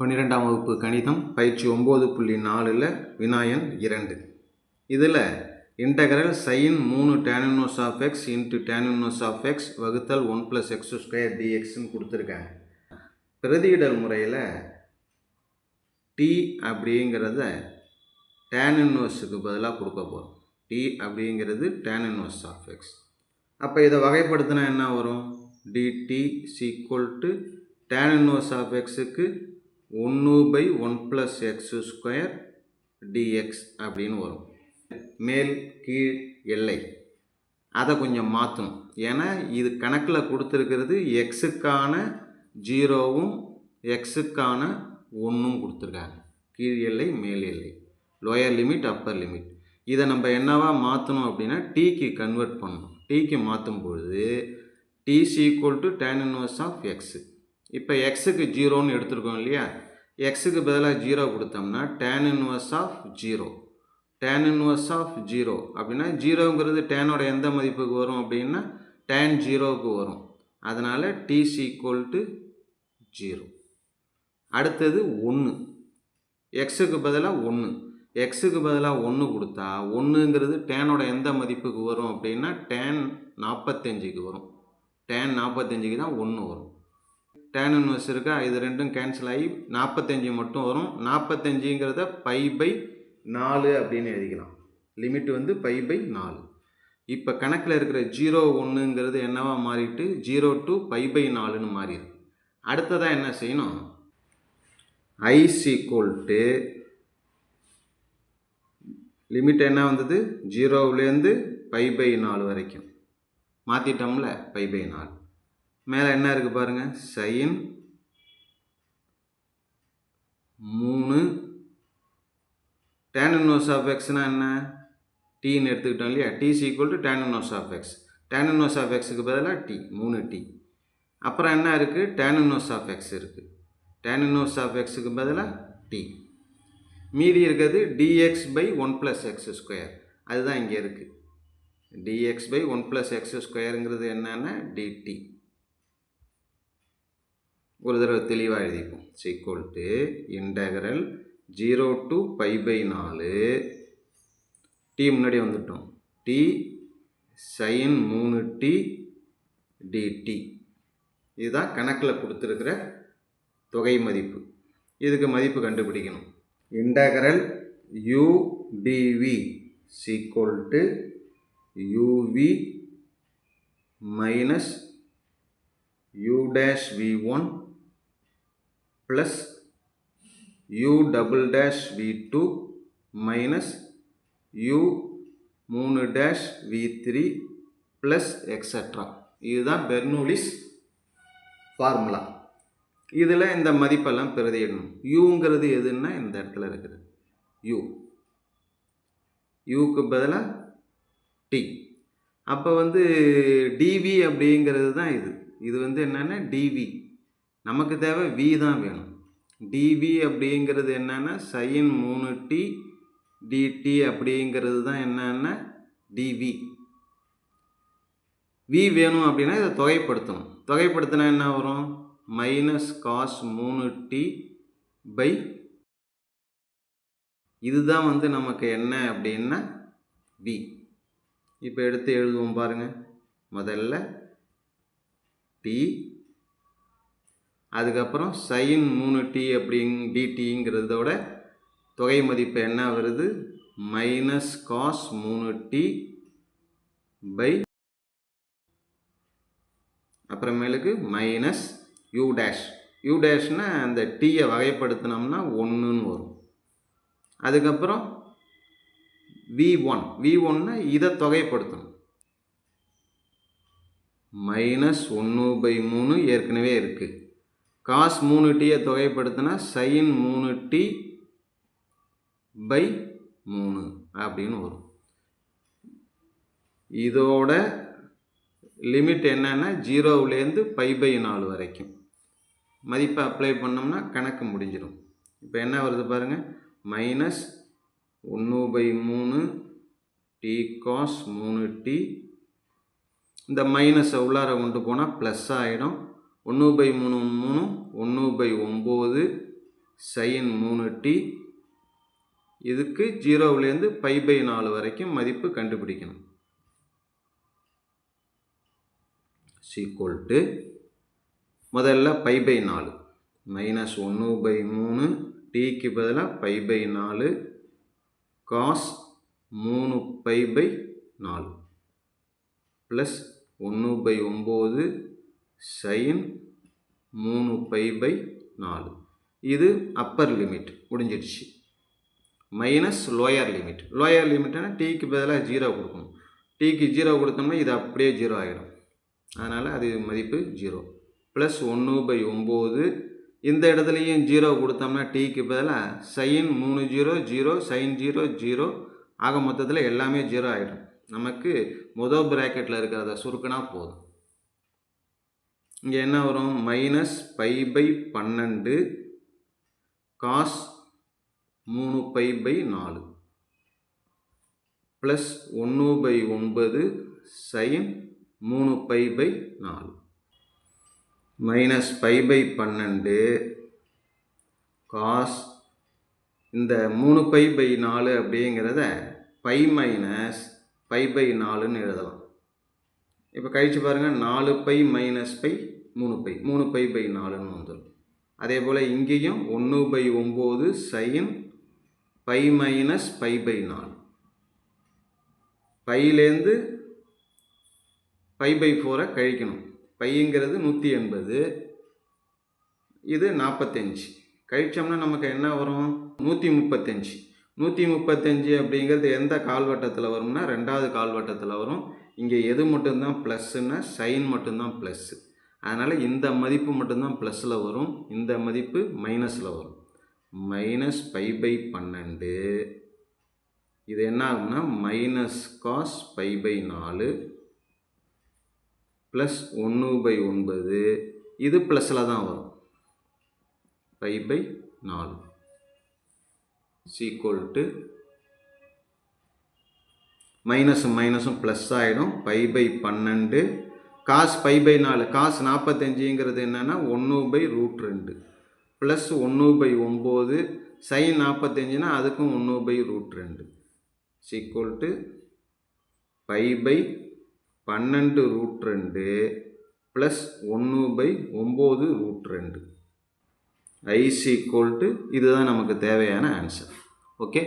பன்னிரெண்டாம் வகுப்பு கணிதம் பயிற்சி ஒம்பது புள்ளி நாலில் வினாயன் இரண்டு. இதில் இன்டகரல் சைன் மூணு tan inverse of x into tan inverse of x வகுத்தல் ஒன் ப்ளஸ் எக்ஸ் ஸ்கொயர் டிஎக்ஸ்னு கொடுத்துருக்காங்க. பிரதியிடல் முறையில் டி அப்படிங்கிறத டேனினோஸுக்கு பதிலாக கொடுக்க போகிறோம் டி அப்படிங்கிறது டேனினோஸ் ஆஃப் எக்ஸ் அப்போ இதை வகைப்படுத்தினா என்ன வரும்? D t is equal to tan inverse of எக்ஸுக்கு ஒன்று by one plus x square d x அப்படின்னு வரும். மேல் கீழ் எல்லை. அதை கொஞ்சம் மாற்றணும் ஏன்னா இது கணக்கில் கொடுத்துருக்கிறது எக்ஸுக்கான ஜீரோவும் எக்ஸுக்கான ஒன்றும் கொடுத்துருக்காங்க. கீழ் எல்லை மேல் எல்லை. லோயர் லிமிட் அப்பர் லிமிட் இதை நம்ம என்னவா மாற்றணும் அப்படின்னா டீக்கு கன்வெர்ட் பண்ணணும். டீக்கு மாற்றும் பொழுது t is equal to tan inverse of x இப்போ எக்ஸுக்கு ஜீரோன்னு எடுத்துருக்கோம் இல்லையா? எக்ஸுக்கு பதிலாக ஜீரோ கொடுத்தோம்னா tan inverse of zero tan inverse of zero அப்படின்னா ஜீரோங்கிறது டேனோட எந்த மதிப்புக்கு வரும் அப்படின்னா டேன் ஜீரோவுக்கு வரும். அதனால் டிசி ஈக்குவல் டு ஜீரோ அடுத்தது ஒன்று எக்ஸுக்கு பதிலாக ஒன்று எக்ஸுக்கு பதிலாக ஒன்று கொடுத்தா ஒன்றுங்கிறது டேனோட எந்த மதிப்புக்கு வரும் அப்படின்னா டேன் நாற்பத்தஞ்சுக்கு வரும். டேன் நாற்பத்தஞ்சுக்கு தான் ஒன்று வரும். டேன் இன்வெர்ஸ் இருக்கா? இது ரெண்டும் கேன்சல் ஆகி நாற்பத்தஞ்சு மட்டும் வரும். நாற்பத்தஞ்சுங்கிறத பை பை நாலு அப்படின்னு எழுதிக்கலாம். லிமிட் வந்து பை பை நாலு. இப்போ கணக்கில் இருக்கிற ஜீரோ ஒன்றுங்கிறது என்னவா மாறிட்டு? ஜீரோ டூ பை பை நாலுன்னு மாறிடும். அடுத்ததாக என்ன செய்யணும்? ஐஸ் சீக்குவல் டு லிமிட் என்ன வந்தது? ஜீரோவிலேருந்து பை பை நாலு வரைக்கும். மாற்றிட்டோம்ல பை பை நாலு. மேலே என்ன இருக்குது பாருங்கள் சைன் மூணு. டேன் இன்வர்ஸ் ஆஃப் எக்ஸ்னால் என்ன? டீன்னு எடுத்துக்கிட்டோம் இல்லையா? T equal to tan inverse of x tan inverse of எக்ஸுக்கு பதிலாக டி மூணு டி அப்புறம் என்ன இருக்குது டேன் இன்வர்ஸ் ஆஃப் எக்ஸ் இருக்குது டேன் இன்வர்ஸ் ஆஃப் எக்ஸுக்கு பதிலாக டி மீதி இருக்கிறது d x by one plus x square அதுதான் இங்கே இருக்குது d x by one plus x ஸ்கொயருங்கிறது என்னென்னா டிடி ஒரு தடவை தெளிவாக எழுதிப்போம். Is equal to integral zero to pi by நாலு. டி முன்னாடி வந்துட்டோம். டி சைன் மூணு டி டிடி இதுதான் கணக்கில் கொடுத்துருக்கிற தொகை மதிப்பு. இதுக்கு மதிப்பு கண்டுபிடிக்கணும். Integral u d v is equal to u v minus u dash v one plus u double dash v two minus u மூணு dash v three plus extra இதுதான் பெர்னூலிஸ் ஃபார்முலா இதில் இந்த மதிப்பெல்லாம் பிரதியிடணும். யூங்கிறது எதுன்னா இந்த இடத்துல இருக்குது. யூ யூக்கு பதிலாக டி அப்போ வந்து டிவி அப்படிங்கிறது தான் இது. இது வந்து என்னென்னா டிவி நமக்கு தேவை வி தான் வேணும். டிவி அப்படிங்கிறது என்னென்னா சைன் மூணு டி டிடி அப்படிங்கிறது தான் என்னென்னா டிவி வி வேணும் அப்படின்னா இதை தொகைப்படுத்தணும். தொகைப்படுத்தினா என்ன வரும்? மைனஸ் காஸ் மூணு டி பை இதுதான் வந்து நமக்கு என்ன அப்படின்னா வி இப்போ எடுத்து எழுதுவோம் பாருங்கள் முதல்ல டி அதுக்கப்புறம் சைன் மூணு டி அப்படிங் டிடிங்கிறதோட தொகை மதிப்பு என்ன வருது? மைனஸ் காஸ் மூணு டி பை அப்புறமேலுக்கு மைனஸ் யூ டேஷ் யூ டேஷ்னால் அந்த டீயை வகைப்படுத்தினோம்னா ஒன்றுன்னு வரும். அதுக்கப்புறம் வி ஒன் வி ஒன்னு இதை தொகைப்படுத்தணும். மைனஸ் ஒன்று பை மூணு ஏற்கனவே இருக்குது காஸ் மூணு டீயை தொகைப்படுத்தினா சைன் மூணு டி பை மூணு அப்படின்னு வரும். இதோட லிமிட் என்னென்னா ஜீரோவிலேருந்து பை பை நாலு வரைக்கும். மதிப்பை அப்ளை பண்ணோம்னா கணக்கு முடிஞ்சிடும் இப்போ என்ன வருது பாருங்கள் மைனஸ் ஒன்று பை மூணு டி காஸ் மூணு டி இந்த மைனஸை உள்ளார கொண்டு போனால் ப்ளஸ் ஆகிடும் ஒன்று பை மூணு மூணு ஒன்று பை ஒம்பது சைன் மூணு டி. இதுக்கு ஜீரோவிலேருந்து பை பை நாலு வரைக்கும் மதிப்பு கண்டுபிடிக்கணும். சீக்குவல் டு முதல்ல பை பை நாலு. மைனஸ் ஒன்று பை மூணு டிக்கு பதிலாக பை பை நாலு காஸ் மூணு பை பை நாலு. ப்ளஸ் ஒன்று பை ஒம்பது சைன் மூணு பை பை நாலு. இது அப்பர் லிமிட் முடிஞ்சிடுச்சு. மைனஸ் லோயர் லிமிட் லோயர் லிமிட்னா டீக்கு பதிலாக ஜீரோ கொடுக்கணும். டீக்கு ஜீரோ கொடுத்தோம்னா இது அப்படியே ஜீரோ ஆகிடும் அதனால் அது மதிப்பு ஜீரோ ப்ளஸ் ஒன்று பை ஒம்பது இந்த இடத்துலையும் ஜீரோ கொடுத்தோம்னா டீக்கு பதிலாக சைன் மூணு zero zero sine zero zero ஆக மொத்தத்தில் எல்லாமே ஜீரோ ஆகிடும் நமக்கு மொதல் ப்ராக்கெட்டில் இருக்கிறத சுருக்கினா போதும். இங்கே என்ன வரும்? மைனஸ் பை பை பன்னெண்டு காஸ் மூணு பை பை நாலு. ப்ளஸ் ஒன்று பை ஒன்பது சைன் மூணு பை பை நாலு. மைனஸ் பை பை பன்னெண்டு காஸ் இந்த மூணு பை பை நாலு அப்படிங்கிறத பை மைனஸ் பை பை நாலுன்னு எழுதலாம். இப்போ கழிச்சு பாருங்கள் நாலு பை மைனஸ் பை மூணு பை மூணு பை பை நாலுன்னு வந்துடும் அதே போல் இங்கேயும் ஒன்று பை ஒம்பது sine pi minus pi by நாலு. பையிலேருந்து பை பை ஃபோரை கழிக்கணும். பைங்கிறது நூற்றி எண்பது இது நாற்பத்தஞ்சு கழித்தோம்னா நமக்கு என்ன வரும்? நூற்றி முப்பத்தஞ்சு. நூற்றி முப்பத்தஞ்சு அப்படிங்கிறது எந்த கால்வட்டத்தில் வரும்னா ரெண்டாவது கால்வட்டத்தில் வரும். இங்கே எது மட்டும்தான் ப்ளஸ்ஸுன்னா சைன் மட்டும்தான் ப்ளஸ்ஸு அதனால் இந்த மதிப்பு மட்டும்தான் ப்ளஸில் வரும். இந்த மதிப்பு மைனஸில் வரும். மைனஸ் பை பை பன்னெண்டு. இது என்ன ஆகும்னா மைனஸ் காஸ் பை பை நாலு ப்ளஸ் ஒன்று பை ஒன்பது. இது ப்ளஸில் தான் வரும். பை பை நாலு சீக்குவல் டு மைனஸும் மைனஸும் ப்ளஸ் ஆகிடும் பை பை பன்னெண்டு காஸ் பை பை நாலு. காசு நாற்பத்தஞ்சுங்கிறது என்னென்னா ஒன்று பை ரூட் ரெண்டு. ப்ளஸ் ஒன்று பை ஒம்பது. சைன் நாற்பத்தஞ்சுனா அதுக்கும் ஒன்று பை ரூட் ரெண்டு. Is equal to pi by பன்னெண்டு ரூட் ரெண்டு ப்ளஸ் ஒன்று பை ஒம்பது ரூட் ரெண்டு. ஐஸ் ஈக்குவல் டு இதுதான் நமக்கு தேவையான ஆன்சர். ஓகே?